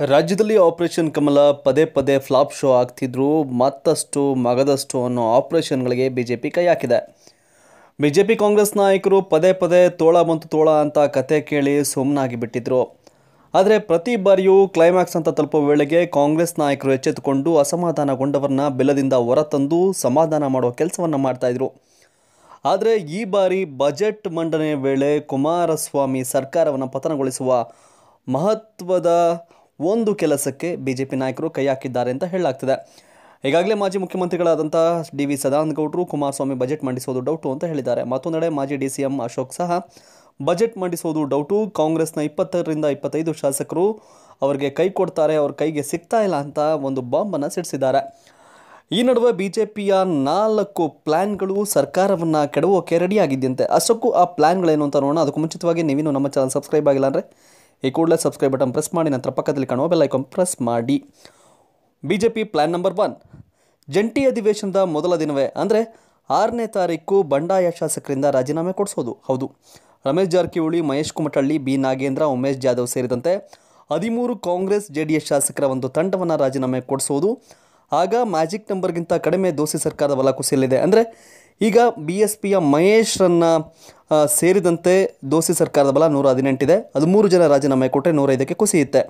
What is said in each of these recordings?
ರಾಜ್ಯದಲ್ಲಿ ಆಪರೇಷನ್ ಕಮಲ ಪದೇ ಪದೇ ಫ್ಲಾಪ್ ಶೋ ಆಗ್ತಿದ್ರು, ಮತ್ತಷ್ಟು ಮಗದಷ್ಟು ಅನ್ನೋ ಆಪರೇಷನ್ಗಳಿಗೆ ಪಿ ಕೈ ಹಾಕಿದೆ. ಬಿ ಜೆ ಪಿ ಕಾಂಗ್ರೆಸ್ ನಾಯಕರು ಪದೇ ಪದೇ ತೋಳ ಬಂತು ತೋಳ ಅಂತ ಕತೆ ಕೇಳಿ ಸುಮ್ಮನಾಗಿ ಬಿಟ್ಟಿದ್ರು. ಆದರೆ ಪ್ರತಿ ಬಾರಿಯೂ ಕ್ಲೈಮ್ಯಾಕ್ಸ್ ಅಂತ ತಲುಪೋ ವೇಳೆಗೆ ಕಾಂಗ್ರೆಸ್ ನಾಯಕರು ಎಚ್ಚೆತ್ತುಕೊಂಡು ಅಸಮಾಧಾನಗೊಂಡವರನ್ನ ಬೆಲ್ಲದಿಂದ ಹೊರತಂದು ಸಮಾಧಾನ ಮಾಡುವ ಕೆಲಸವನ್ನು ಮಾಡ್ತಾಯಿದ್ರು ಆದರೆ ಈ ಬಾರಿ ಬಜೆಟ್ ಮಂಡನೆ ವೇಳೆ ಕುಮಾರಸ್ವಾಮಿ ಸರ್ಕಾರವನ್ನು ಪತನಗೊಳಿಸುವ ಮಹತ್ವದ ಒಂದು ಕೆಲಸಕ್ಕೆ ಬಿಜೆಪಿ ನಾಯಕರು ಕೈ ಹಾಕಿದ್ದಾರೆ ಅಂತ ಹೇಳಲಾಗ್ತಿದೆ. ಈಗಾಗಲೇ ಮಾಜಿ ಮುಖ್ಯಮಂತ್ರಿಗಳಾದಂಥ ಡಿ ವಿ ಸದಾನಂದ ಗೌಡರು ಕುಮಾರಸ್ವಾಮಿ ಬಜೆಟ್ ಮಂಡಿಸೋದು ಡೌಟು ಅಂತ ಹೇಳಿದ್ದಾರೆ. ಮತ್ತೊಂದೆಡೆ ಮಾಜಿ ಡಿ ಸಿ ಎಂ ಅಶೋಕ್ ಸಹ ಬಜೆಟ್ ಮಂಡಿಸೋದು ಡೌಟು. ಕಾಂಗ್ರೆಸ್ನ ಇಪ್ಪತ್ತರಿಂದ ಇಪ್ಪತ್ತೈದು ಶಾಸಕರು ಅವರಿಗೆ ಕೈ ಕೊಡ್ತಾರೆ, ಅವ್ರ ಕೈಗೆ ಸಿಗ್ತಾ ಇಲ್ಲ ಅಂತ ಒಂದು ಬಾಂಬನ್ನು ಸಿಡಿಸಿದ್ದಾರೆ. ಈ ನಡುವೆ ಬಿ ಜೆ ಪಿಯ ನಾಲ್ಕು ಪ್ಲ್ಯಾನ್ಗಳು ಸರ್ಕಾರವನ್ನು ಕೆಡವೋಕೆ ರೆಡಿಯಾಗಿದ್ದಂತೆ ಅಷ್ಟಕ್ಕೂ ಆ ಪ್ಲ್ಯಾನ್ಗಳೇನು ಅಂತ ನೋಡೋಣ. ಅದಕ್ಕೂ ಮುಂಚಿತವಾಗಿ ನೀವೇನು ನಮ್ಮ ಚಾನಲ್ ಸಬ್ಸ್ಕ್ರೈಬ್ ಆಗಿಲ್ಲ ಅಂದರೆ ಈ ಕೂಡಲೇ ಸಬ್ಸ್ಕ್ರೈಬ್ ಬಟನ್ ಪ್ರೆಸ್ ಮಾಡಿ, ನಂತರ ಪಕ್ಕದಲ್ಲಿ ಕಾಣುವ ಬೆಲ್ ಐಕಾನ್ ಪ್ರೆಸ್ ಮಾಡಿ. B J P plan number one ಜಂಟಿ ಅಧಿವೇಶನದ ಮೊದಲ ದಿನವೇ, ಅಂದರೆ ಆರನೇ ತಾರೀಕು ಬಂಡಾಯ ಶಾಸಕರಿಂದ ರಾಜೀನಾಮೆ ಕೊಡಿಸೋದು. ಹೌದು. ರಮೇಶ್ ಜಾರಕಿಹೊಳಿ, ಮಹೇಶ್ ಕುಮಟಳ್ಳಿ, ಬಿ ನಾಗೇಂದ್ರ, ಉಮೇಶ್ ಜಾಧವ್ ಸೇರಿದಂತೆ ಹದಿಮೂರು ಕಾಂಗ್ರೆಸ್ ಜೆ ಡಿ ಎಸ್ ಶಾಸಕರ ಒಂದು ತಂಡವನ್ನು ರಾಜೀನಾಮೆ ಕೊಡಿಸೋದು. ಆಗ ಮ್ಯಾಜಿಕ್ ನಂಬರ್ಗಿಂತ ಕಡಿಮೆ ದೋಸಿ ಸರ್ಕಾರದ ಬಲ ಕುಸಿಯಲಿದೆ ಅಂದರೆ ಈಗ ಬಿ ಎಸ್ ಪಿಯ ಮಹೇಶ್ರನ್ನು ಸೇರಿದಂತೆ ದೋಸಿ ಸರ್ಕಾರದ ಬಲ ನೂರ ಹದಿನೆಂಟಿದೆ. ಹದಿಮೂರು ಜನ ರಾಜೀನಾಮೆ ಕೊಟ್ಟರೆ ನೂರೈದಕ್ಕೆ ಕುಸಿಯುತ್ತೆ.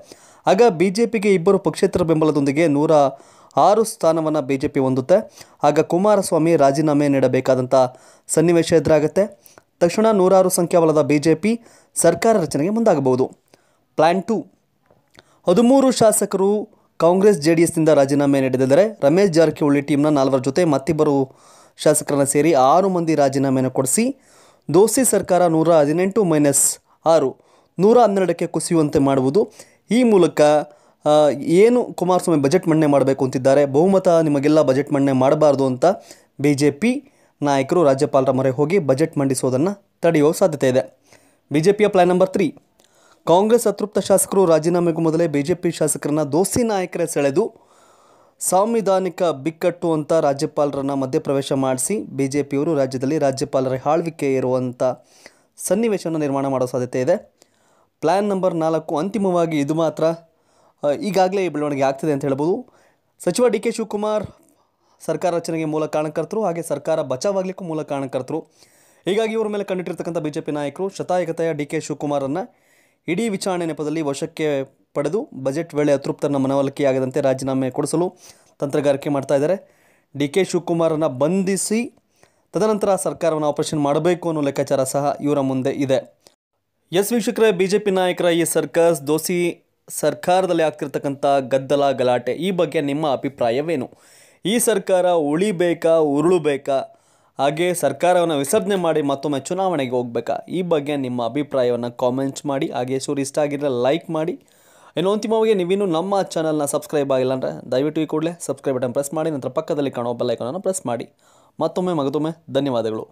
ಆಗ ಬಿ ಜೆ ಪಿಗೆ ಇಬ್ಬರು ಪಕ್ಷೇತರ ಬೆಂಬಲದೊಂದಿಗೆ ನೂರ ಆರು ಸ್ಥಾನವನ್ನು ಬಿ ಜೆ ಪಿ ಹೊಂದುತ್ತೆ. ಆಗ ಕುಮಾರಸ್ವಾಮಿ ರಾಜೀನಾಮೆ ನೀಡಬೇಕಾದಂಥ ಸನ್ನಿವೇಶ ಎದುರಾಗುತ್ತೆ. ತಕ್ಷಣ ನೂರಾರು ಸಂಖ್ಯಾಬಲದ ಬಿ ಜೆ ಪಿ ಸರ್ಕಾರ ರಚನೆಗೆ ಮುಂದಾಗಬಹುದು. ಪ್ಲ್ಯಾನ್ ಟು ಹದಿಮೂರು ಶಾಸಕರು ಕಾಂಗ್ರೆಸ್ ಜೆ ಡಿ ಎಸ್ನಿಂದ ರಾಜೀನಾಮೆ ನೀಡಿದರೆ ರಮೇಶ್ ಜಾರಕಿಹೊಳಿ ಟೀಮ್ನ ನಾಲ್ವರ ಜೊತೆ ಮತ್ತಿಬ್ಬರು ಶಾಸಕರನ್ನು ಸೇರಿ ಆರು ಮಂದಿ ರಾಜೀನಾಮೆಯನ್ನು ಕೊಡಿಸಿ ದೋಸೆ ಸರ್ಕಾರ ನೂರ ಹದಿನೆಂಟು ಮೈನಸ್ ಆರು, ನೂರ ಹನ್ನೆರಡಕ್ಕೆ ಕುಸಿಯುವಂತೆ ಮಾಡುವುದು ಈ ಮೂಲಕ ಏನು ಕುಮಾರಸ್ವಾಮಿ ಬಜೆಟ್ ಮಂಡನೆ ಮಾಡಬೇಕು ಅಂತಿದ್ದಾರೆ, ಬಹುಮತ ನಿಮಗೆಲ್ಲ ಬಜೆಟ್ ಮಂಡನೆ ಮಾಡಬಾರ್ದು ಅಂತ ಬಿ ಜೆ ಪಿ ನಾಯಕರು ರಾಜ್ಯಪಾಲರ ಮೊರೆ ಹೋಗಿ ಬಜೆಟ್ ಮಂಡಿಸೋದನ್ನು ತಡೆಯುವ ಸಾಧ್ಯತೆ ಇದೆ. ಬಿ ಜೆ ಪಿಯ ಪ್ಲ್ಯಾನ್ ನಂಬರ್ ತ್ರೀ. ಕಾಂಗ್ರೆಸ್ ಅತೃಪ್ತ ಶಾಸಕರು ರಾಜೀನಾಮೆಗೂ ಮೊದಲೇ ಬಿಜೆಪಿ ಶಾಸಕರನ್ನ ದೋಸಿ ನಾಯಕರೇ ಸೆಳೆದು ಸಾಂವಿಧಾನಿಕ ಬಿಕ್ಕಟ್ಟು ಅಂತ ರಾಜ್ಯಪಾಲರನ್ನ ಮಧ್ಯಪ್ರವೇಶ ಮಾಡಿಸಿ ಬಿ ಜೆ ಪಿಯವರು ರಾಜ್ಯದಲ್ಲಿ ರಾಜ್ಯಪಾಲರ ಆಳ್ವಿಕೆ ಇರುವಂಥ ಸನ್ನಿವೇಶವನ್ನು ನಿರ್ಮಾಣ ಮಾಡೋ ಸಾಧ್ಯತೆ ಇದೆ. ಪ್ಲ್ಯಾನ್ ನಂಬರ್ ನಾಲ್ಕು ಅಂತಿಮವಾಗಿ ಇದು ಮಾತ್ರ ಈಗಾಗಲೇ ಈ ಬೆಳವಣಿಗೆ ಆಗ್ತಿದೆ ಅಂತ ಹೇಳ್ಬೋದು. ಸಚಿವ ಡಿ ಕೆ ಶಿವಕುಮಾರ್ ಸರ್ಕಾರ ರಚನೆಗೆ ಮೂಲ ಕಾರಣಕರ್ತರು ಹಾಗೆ ಸರ್ಕಾರ ಬಚಾವಾಗಲಿಕ್ಕೂ ಮೂಲ ಕಾರಣಕರ್ತರು. ಹೀಗಾಗಿ ಇವರ ಮೇಲೆ ಕಂಡಿಟ್ಟಿರ್ತಕ್ಕಂಥ ಬಿ ಜೆ ಪಿ ನಾಯಕರು ಶತಾಯಗತಾಯ ಡಿ ಕೆ ಶಿವಕುಮಾರನ್ನು ಇಡೀ ವಿಚಾರಣೆ ನೆಪದಲ್ಲಿ ವಶಕ್ಕೆ ಪಡೆದು ಬಜೆಟ್ ವೇಳೆ ಅತೃಪ್ತರನ್ನ ಮನವೊಲಿಕೆಯಾಗದಂತೆ ರಾಜೀನಾಮೆ ಕೊಡಿಸಲು ತಂತ್ರಗಾರಿಕೆ ಮಾಡ್ತಾ ಇದ್ದಾರೆ. ಡಿ ಕೆ ಶಿವಕುಮಾರನ್ನು ಬಂಧಿಸಿ ತದನಂತರ ಸರ್ಕಾರವನ್ನು ಆಪರೇಷನ್ ಮಾಡಬೇಕು ಅನ್ನೋ ಲೆಕ್ಕಾಚಾರ ಸಹ ಇವರ ಮುಂದೆ ಇದೆ. ಎಸ್ ವೀಕ್ಷಕರೇ ಬಿ ಜೆ ಪಿ ನಾಯಕರ ಈ ಸರ್ಕಸ್, ದೋಸಿ ಸರ್ಕಾರದಲ್ಲಿ ಆಗ್ತಿರ್ತಕ್ಕಂಥ ಗದ್ದಲ, ಗಲಾಟೆ ಈ ಬಗ್ಗೆ ನಿಮ್ಮ ಅಭಿಪ್ರಾಯವೇನು? ಈ ಸರ್ಕಾರ ಉಳಿಬೇಕಾ, ಉರುಳಬೇಕಾ? ಹಾಗೆ ಸರ್ಕಾರವನ್ನು ವಿಸರ್ಜನೆ ಮಾಡಿ ಮತ್ತೊಮ್ಮೆ ಚುನಾವಣೆಗೆ ಹೋಗ್ಬೇಕಾ? ಈ ಬಗ್ಗೆ ನಿಮ್ಮ ಅಭಿಪ್ರಾಯವನ್ನು ಕಾಮೆಂಟ್ಸ್ ಮಾಡಿ, ಹಾಗೆ ಸೂರ್ ಇಷ್ಟ ಆಗಿದ್ರೆ ಲೈಕ್ ಮಾಡಿ. ಇನ್ನು ಅಂತಿಮವಾಗಿ ನೀವಿನ್ನೂ ನಮ್ಮ ಚಾನಲ್ನ ಸಬ್ಸ್ಕ್ರೈಬ್ ಆಗಿಲ್ಲ ಅಂದರೆ ದಯವಿಟ್ಟು ಈ ಕೂಡಲೇ ಸಬ್ಸ್ಕ್ರೈಬ್ ಬಟನ್ ಪ್ರೆಸ್ ಮಾಡಿ, ನಂತರ ಪಕ್ಕದಲ್ಲಿ ಕಾಣೋ ಬೆಲ್ಲೈಕನನ್ನು ಪ್ರೆಸ್ ಮಾಡಿ. ಮತ್ತೊಮ್ಮೆ ಮಗದೊಮ್ಮೆ ಧನ್ಯವಾದಗಳು.